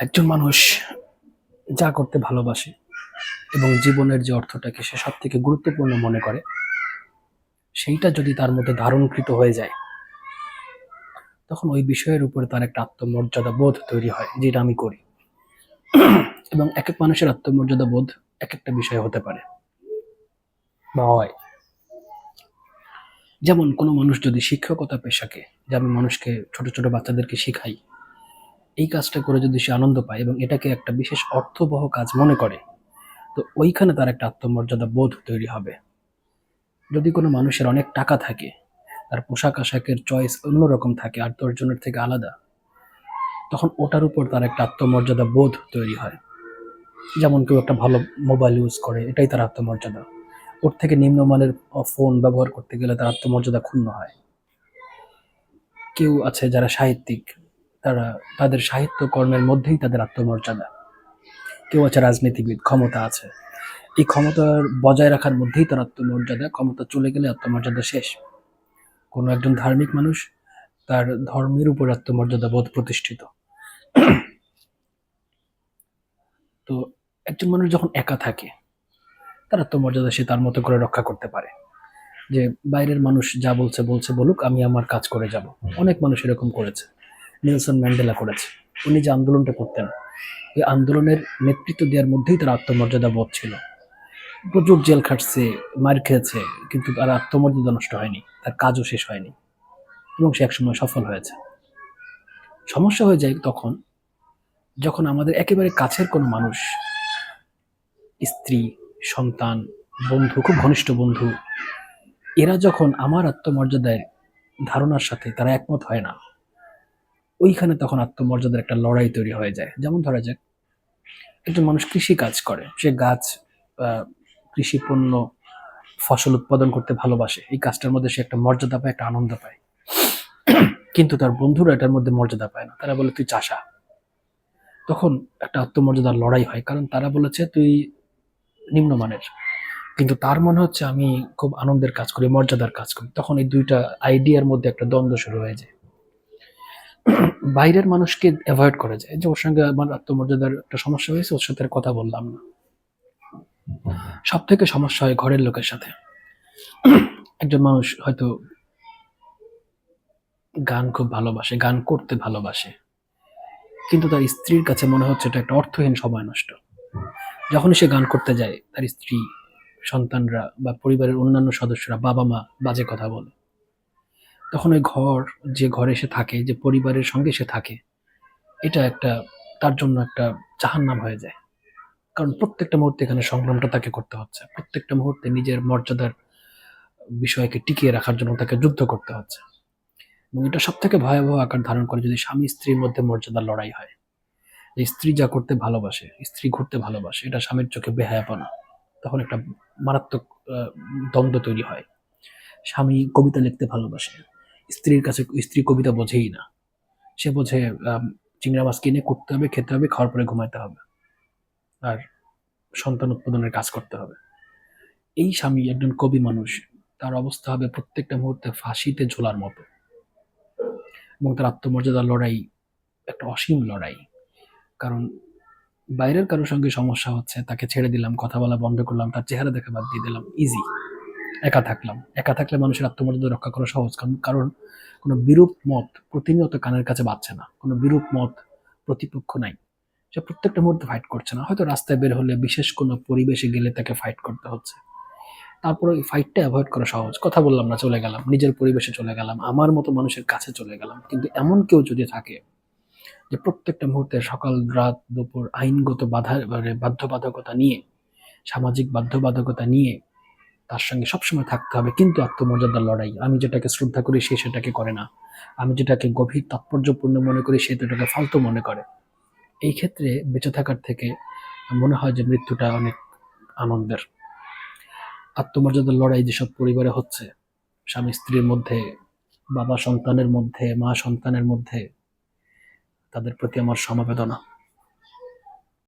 একজন মানুষ যা করতে ভালোবাসে এবং জীবনের যে অর্থটাকে সে সব থেকে গুরুত্বপূর্ণ মনে করে, সেইটা যদি তার মধ্যে ধারণকৃত হয়ে যায়, তখন ওই বিষয়ের উপরে তার একটা আত্মমর্যাদা বোধ তৈরি হয়, যেটা আমি করি। এবং এক এক মানুষের আত্মমর্যাদা বোধ এক একটা বিষয় হতে পারে বা হয়। যেমন কোনো মানুষ যদি শিক্ষকতা পেশাকে, যে আমি মানুষকে, ছোট ছোট বাচ্চাদেরকে শিখাই এই কাজটা করে যদি সে আনন্দ পায় এবং এটাকে একটা বিশেষ অর্থবহ কাজ মনে করে, তো ওইখানে তার একটা আত্মমর্যাদা বোধ তৈরি হবে। যদি কোনো মানুষের অনেক টাকা থাকে, তার পোশাক আশাকের চয়েস অন্যরকম থাকে আর দশজনের থেকে আলাদা, তখন ওটার উপর তার একটা আত্মমর্যাদা বোধ তৈরি হয়। যেমন কেউ একটা ভালো মোবাইল ইউজ করে, এটাই তার আত্মমর্যাদা। ওর থেকে নিম্নমানের ফোন ব্যবহার করতে গেলে তার আত্মমর্যাদা ক্ষুণ্ণ হয়। কেউ আছে যারা সাহিত্যিক তারা তাদের সাহিত্য কর্মের মধ্যেই তাদের আত্মমর্যাদা। কেউ আছে রাজনীতিবিদ, ক্ষমতা আছে। এই ক্ষমতার বজায় রাখার মধ্যেই তার আত্মমর্যাদা, ক্ষমতা চলে গেলে আত্মমর্যাদা শেষ। কোনো একজন ধার্মিক মানুষ তার ধর্মের উপর আত্মমর্যাদা বোধ প্রতিষ্ঠিত। তো একজন মানুষ যখন একা থাকে, তার আত্মমর্যাদা সে তার মতো করে রক্ষা করতে পারে। যে বাইরের মানুষ যা বলছে বলছে বলুক, আমি আমার কাজ করে যাব। অনেক মানুষ এরকম করেছে। নেলসন ম্যান্ডেলা করেছে। উনি যে আন্দোলনটা করতেন, এই আন্দোলনের নেতৃত্ব দেওয়ার মধ্যেই তার আত্মমর্যাদা বোধ ছিল। প্রচুর জেল খাটছে, মার খেয়েছে, কিন্তু তার আত্মমর্যাদা নষ্ট হয়নি, তার কাজও শেষ হয়নি, এবং সে একসময় সফল হয়েছে। সমস্যা হয়ে যায় তখন, যখন আমাদের একেবারে কাছের কোনো মানুষ, স্ত্রী, সন্তান, বন্ধু, খুব ঘনিষ্ঠ বন্ধু, এরা যখন আমার আত্মমর্যাদায় ধারণার সাথে তারা একমত হয় না ওইখানে তখন আত্মমর্যাদার একটা লড়াই তৈরি হয়ে যায়। যেমন ধরা যাক, একজন মানুষ কৃষি কাজ করে। সে গাছ কৃষি পণ্য, ফসল উৎপাদন করতে ভালোবাসে। এই কাজটার মধ্যে সে একটা মর্যাদা পায়, একটা আনন্দ পায়। কিন্তু তার বন্ধুরা এটার মধ্যে মর্যাদা পায় না। তারা বলে, তুই চাষা। তখন একটা আত্মমর্যাদার লড়াই হয়। কারণ তারা বলেছে, তুই নিম্নমানের। কিন্তু তার মনে হচ্ছে, আমি খুব আনন্দের কাজ করি, মর্যাদার কাজ করি। তখন এই দুইটা আইডিয়ার মধ্যে একটা দ্বন্দ্ব শুরু হয়ে যায়। বাইরের মানুষকে অ্যাভয়েড করা যায়। যে ওর সঙ্গে আমার আত্মমর্যাদার একটা সমস্যা হয়েছে, ওর সাথে কথা বললাম না। সব থেকে সমস্যা হয় ঘরের লোকের সাথে। একজন মানুষ হয়তো গান খুব ভালোবাসে, গান করতে ভালোবাসে, কিন্তু তার স্ত্রীর কাছে মনে হচ্ছে এটা একটা অর্থহীন সময় নষ্ট। যখনই সে গান করতে যায়, তার স্ত্রী, সন্তানরা বা পরিবারের অন্যান্য সদস্যরা বাবা মা বাজে কথা বলে। তখন ওই ঘর, যে ঘরে সে থাকে, যে পরিবারের সঙ্গে সে থাকে, এটা একটা, তার জন্য একটা জাহান্নাম হয়ে যায়। কারণ প্রত্যেকটা মুহূর্তে এখানে সংগ্রামটা তাকে করতে হচ্ছে। প্রত্যেকটা মুহূর্তে নিজের মর্যাদার বিষয়কে টিকিয়ে রাখার জন্য তাকে যুদ্ধ করতে হচ্ছে। এবং এটা সব থেকে ভয়াবহ আকার ধারণ করে যদি স্বামী স্ত্রীর মধ্যে মর্যাদার লড়াই হয়। যে স্ত্রী যা করতে ভালোবাসে, স্ত্রী ঘুরতে ভালোবাসে, এটা স্বামীর চোখে বেহায়াপনা। তখন একটা মারাত্মক দ্বন্দ্ব তৈরি হয়। স্বামী কবিতা লিখতে ভালোবাসে। স্ত্রীর কাছে স্ত্রী কবিতা বোঝেই না। সে বোঝে চিংড়া মাছ কিনে করতে হবে, খেতে হবে, খাওয়ার পরে ঘুমাইতে হবে। আর সন্তান উৎপাদনের কাজ করতে হবে। এই স্বামী একজন কবি মানুষ। তার অবস্থা হবে প্রত্যেকটা মুহূর্তে ফাঁসিতে ঝোলার মতো। এবং তার আত্মমর্যাদার লড়াই একটা অসীম লড়াই। কারণ বাইরের কারোর সঙ্গে সমস্যা হচ্ছে, তাকে ছেড়ে দিলাম, কথা বলা বন্ধ করলাম, তার চেহারা দেখা বাদ দিয়ে দিলাম ইজি একা থাকলাম। একা থাকলে মানুষের আত্মমর্যাদা রক্ষা করা সহজ, কারণ কারণ কোনো বিরূপ মত প্রতিনিয়ত কানের কাছে বাজছে না। কোনো বিরূপ মত প্রতিপক্ষ নাই। সে প্রত্যেকটা মুহূর্তে ফাইট করছে না। হয়তো রাস্তায় বের হলে বিশেষ কোনো পরিবেশে গেলে তাকে ফাইট করতে হচ্ছে। তারপরে ওই ফাইটটা অ্যাভয়েড করা সহজ। কথা বললাম না, চলে গেলাম। নিজের পরিবেশে চলে গেলাম। আমার মতো মানুষের কাছে চলে গেলাম। কিন্তু এমন কেউ যদি থাকে যে প্রত্যেকটা মুহূর্তে সকাল, রাত, দুপুর আইনগত বাধা মানে বাধ্যবাধকতা নিয়ে, সামাজিক বাধ্যবাধকতা নিয়ে তার সঙ্গে সবসময় থাকতে হবে, কিন্তু আত্মমর্যাদার লড়াই। আমি যেটাকে শ্রদ্ধা করি সে সেটাকে করে না। আমি যেটাকে গভীর তাৎপর্যপূর্ণ মনে করি সে সেটাকে ফালতু মনে করে। এই ক্ষেত্রে বেঁচে থাকার থেকে মনে হয় যে মৃত্যুটা অনেক আনন্দের। আত্মমর্যাদার লড়াই যেসব পরিবারে হচ্ছে, স্বামী স্ত্রীর মধ্যে, বাবা সন্তানের মধ্যে, মা সন্তানের মধ্যে, তাদের প্রতি আমার সমবেদনা।